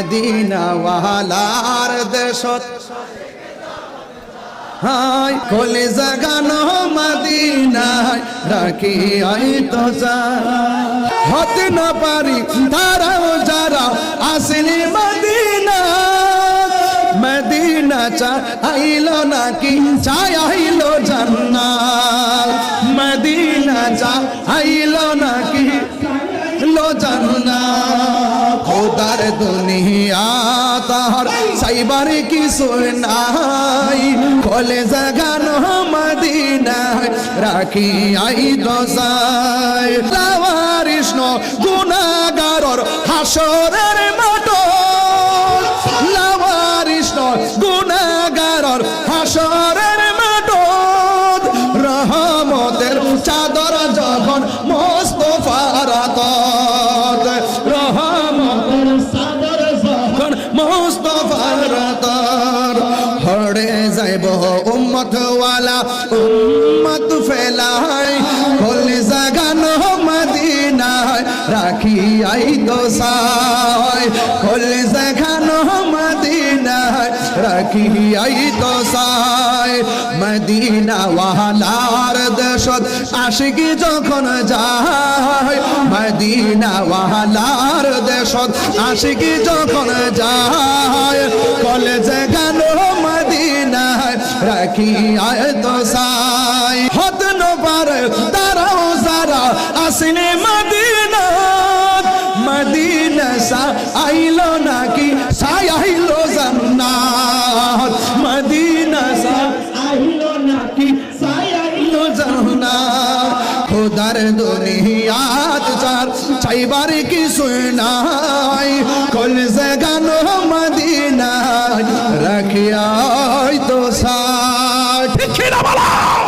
Medina ওয়ালার দেশত। High কলে জাগানো মদিনায়, রাখি আই হতে না পারি, তারাও যারা আসেনি মদিনা মদিনা চা আইলো নাকি চাই আইলো জান্নাত। মদিনা চা আইলো নাকি সাইবার কিছু নাই। কলে জাগানো মদিনায় রাখি আই দশায়। লাওয়ারিষ্ণ গুণাগারর হাসরের মাটো লাওয়ারিষ্ণ গুণাগারর হাসরের যাইব উম্মত ওয়ালা উম্মত ফেলাই কলি জাগানো মদিনায় রাখি আই দোসায় কলি জাগানো মদিনায় রাখি আই দোসায়। মদিনা ওয়ালার দেশত আশিকি যখন যায় মদিনা ওয়ালার দেশত আশিকি যখন যায় মদিনায় রাখি আয় দোসায় হত পারে তারাও যারা আসিনে মদিনা মদিনা সা আইলো নাকি? সাই আইলো জান্নাত। মদিনা সা আইলো নাকি? সাই আইলো জান্নাত। খোদার দুনিয়াত চার চাইবার কিছু নাই। কল জাগানো মদিনা রাখিয়া তো সা in our life.